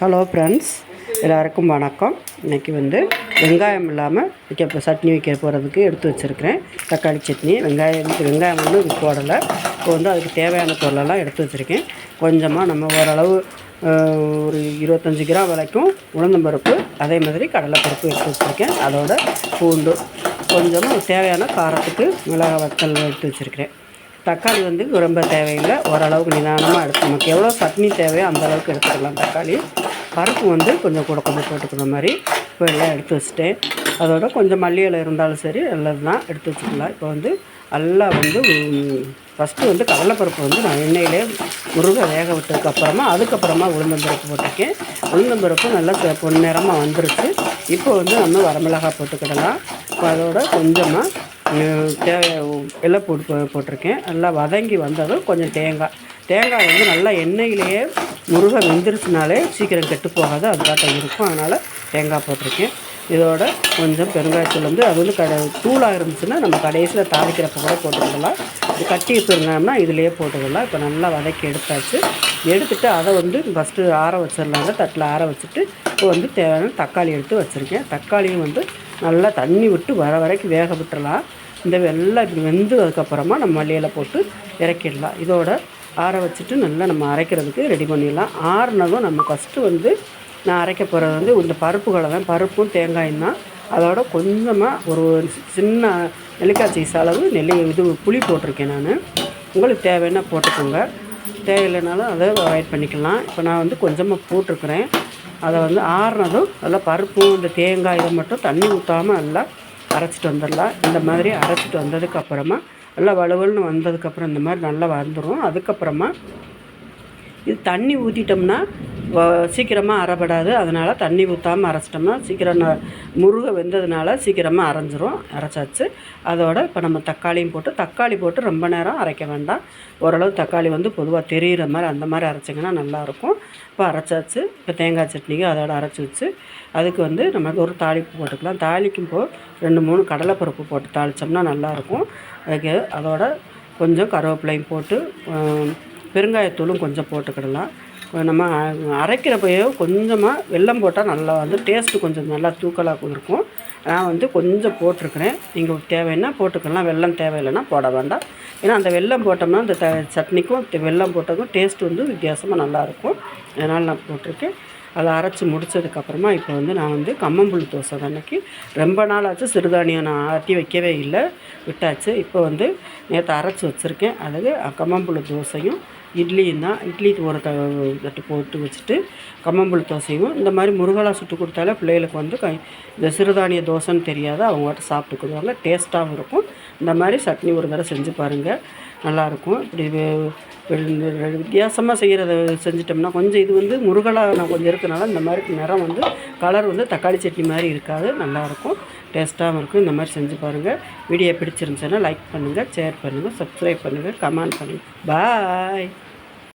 Hello friends எல்லாருக்கும் வணக்கம். இன்றைக்கி வந்து வெங்காயம் இல்லாமல் வைக்க சட்னி வைக்க போகிறதுக்கு எடுத்து வச்சுருக்கிறேன். தக்காளி சட்னி வெங்காயம் வெங்காயம் வந்து இது போடலை. இப்போ வந்து அதுக்கு தேவையான பொருளெல்லாம் எடுத்து வச்சுருக்கேன். கொஞ்சமாக நம்ம ஓரளவு ஒரு இருபத்தஞ்சி கிராம் வரைக்கும் உளுந்தம்பருப்பு அதே மாதிரி கடலைப்பருப்பு எடுத்து வச்சுருக்கேன். அதோட பூண்டு கொஞ்சமாக தேவையான காரத்துக்கு மிளகாய் வத்தல் எடுத்து வச்சுருக்கிறேன். தக்காளி வந்து ரொம்ப தேவையில்லை. ஓரளவுக்கு நிதானமாக எடுத்து நமக்கு எவ்வளோ சட்னி தேவையோ அந்த அளவுக்கு எடுத்துக்கலாம். தக்காளி பருப்பு வந்து கொஞ்சம் கூட கொஞ்சம் போட்டுக்கிற மாதிரி இப்போ எல்லாம் எடுத்து வச்சுட்டேன். அதோட கொஞ்சம் மல்லி இலை இருந்தாலும் சரி எல்லாம் தான் எடுத்து வச்சுக்கலாம். இப்போ வந்து நல்லா வந்து ஃபஸ்ட்டு வந்து கடலைப்பருப்பு வந்து நான் எண்ணெயிலே முருகை வேக விட்டதுக்கப்புறமா அதுக்கப்புறமா உளுந்தம்பருப்பு போட்டிருக்கேன். உளுந்தம்பருப்பு நல்லா செ- பொன்னிறமாக வந்துருச்சு. இப்போ வந்து நம்ம வரமிளகாய் போட்டுக்கிடலாம். இப்போ அதோட கொஞ்சமாக தேவை எல்லாம் போட்டு போ- போட்டிருக்கேன். நல்லா வதங்கி வந்ததும் கொஞ்சம் தேங்காய். தேங்காய் வந்து நல்லா எண்ணெயிலேயே முருகன் வெந்துருச்சுனாலே சீக்கிரம் கெட்டு போகாது அதுக்காக இருக்கும். அதனால் தேங்காய் போட்டிருக்கேன். இதோட கொஞ்சம் பெருங்காயத்தூள் வந்து அது வந்து கடை தூளாக இருந்துச்சுன்னா நம்ம கடைசியில் தாளிக்கிறப்ப கூட போட்டுக்கலாம். இது கட்டி வச்சுருந்தோம்னா இதுலேயே போட்டுக்கலாம். இப்போ நல்லா வதக்கி எடுத்தாச்சு. எடுத்துட்டு அதை வந்து ஃபஸ்ட்டு ஆற வச்சிடலாங்க. தட்டில் ஆற வச்சுட்டு இப்போ வந்து தேவையான தக்காளி எடுத்து வச்சுருக்கேன். தக்காளியும் வந்து நல்லா தண்ணி விட்டு வர வரைக்கும் வேக விட்டுடலாம் இந்த வெள்ளை இப்படி வெந்ததுக்கப்புறமா நம்ம மல்லியில் போட்டு இறக்கிடலாம். இதோட ஆற வச்சுட்டு நல்லா நம்ம அரைக்கிறதுக்கு ரெடி பண்ணிடலாம். ஆறுனதும் நம்ம ஃபஸ்ட்டு வந்து நான் அரைக்க போகிறது வந்து இந்த பருப்புகளை தான். பருப்பும் தேங்காயும் தான். அதோட கொஞ்சமாக ஒரு சின்ன நெல்லிக்காய் சீஸ் அளவு நெல்லி இது புளி போட்டிருக்கேன் நான். உங்களுக்கு தேவைன்னா போட்டுக்கோங்க. தேவையில்லைனாலும் அதை அவாய்ட் பண்ணிக்கலாம். இப்போ நான் வந்து கொஞ்சமாக போட்டிருக்கிறேன். அதை வந்து ஆறுனதும் நல்லா பருப்பும் இந்த தேங்காய் இதை மட்டும் தண்ணி ஊற்றாமல் நல்லா அரைச்சிட்டு வந்துடலாம். இந்த மாதிரி அரைச்சிட்டு வந்ததுக்கப்புறமா நல்லா வலுவல்னு வந்ததுக்கப்புறம் இந்த மாதிரி நல்லா வந்துடும் அதுக்கப்புறமா இது தண்ணி ஊற்றிட்டோம்னா சீக்கிரமாக அரைப்படாது அதனால் தண்ணி ஊற்றாமல் அரைச்சிட்டோம்னா சீக்கிரம் முருகை வெந்ததுனால சீக்கிரமாக அரைஞ்சிரும். அரைச்சாச்சு. அதோட இப்போ நம்ம தக்காளியும் போட்டு தக்காளி போட்டு ரொம்ப நேரம் அரைக்க வேண்டாம். ஓரளவு தக்காளி வந்து பொதுவாக தெரிகிற மாதிரி அந்த மாதிரி அரைச்சிங்கன்னா நல்லாயிருக்கும். இப்போ அரைச்சாச்சு. இப்போ தேங்காய் சட்னிக்கு அதோட அரைச்சி வச்சு அதுக்கு வந்து நம்ம ஒரு தாளிப்பு போட்டுக்கலாம். தாளிக்கும் போ ரெண்டு மூணு கடலைப்பருப்பு போட்டு தாளித்தோம்னா நல்லாயிருக்கும். அதுக்கு அதோட கொஞ்சம் கருவேப்பிலையும் போட்டு பெருங்காயத்தூளும் கொஞ்சம் போட்டுக்கிடலாம். நம்ம அரைக்கிறப்பையோ கொஞ்சமாக வெல்லம் போட்டால் நல்லா வந்து டேஸ்ட்டு கொஞ்சம் நல்லா தூக்கலாக இருக்கும். நான் வந்து கொஞ்சம் போட்டிருக்கிறேன். நீங்கள் தேவைன்னா போட்டுக்கலாம். வெல்லம் தேவையில்லைன்னா போட வேண்டாம். ஏன்னா அந்த வெல்லம் போட்டோம்னா அந்த த சட்னிக்கும் வெல்லம் போட்டதுக்கும் டேஸ்ட் வந்து வித்தியாசமாக நல்லாயிருக்கும் அதனால் நான் போட்டிருக்கேன். அதை அரைச்சி முடிச்சதுக்கப்புறமா இப்போ வந்து நான் வந்து கம்மம்புள் தோசை அன்றைக்கி அன்னைக்கு ரொம்ப நாள் ஆச்சு சிறுதானியம் நான் ஆட்டி வைக்கவே இல்லை. விட்டாச்சு. இப்போ வந்து நேற்று அரைச்சி வச்சுருக்கேன். அதாவது கம்மம்புள் தோசையும் இட்லியும் தான். இட்லி ஒரு தட்டு போட்டு வச்சுட்டு கம்மம்புள் தோசையும் இந்த மாதிரி முருகலா சுட்டு கொடுத்தாலே பிள்ளைகளுக்கு வந்து கை இந்த சிறுதானிய தோசைன்னு தெரியாது. அவங்க மட்டும் சாப்பிட்டுக்குவாங்க டேஸ்ட்டாகவும் இருக்கும். இந்த மாதிரி சட்னி ஒரு தடவை செஞ்சு பாருங்கள் நல்லாயிருக்கும் இப்படி வித்தியாசமாக செய்கிறத செஞ்சிட்டோம்னா கொஞ்சம் இது வந்து முருகலாக நான் கொஞ்சம் இருக்கனால இந்த மாதிரி நிறம் வந்து கலர் வந்து தக்காளி சட்னி மாதிரி இருக்காது நல்லாயிருக்கும் டேஸ்ட்டாகவும் இருக்கும். இந்த மாதிரி செஞ்சு பாருங்கள் வீடியோ பிடிச்சிருந்துச்சுன்னா லைக் பண்ணுங்கள் ஷேர் பண்ணுங்கள் சப்ஸ்கிரைப் பண்ணுங்கள் கமெண்ட் பண்ணுங்கள் பாய்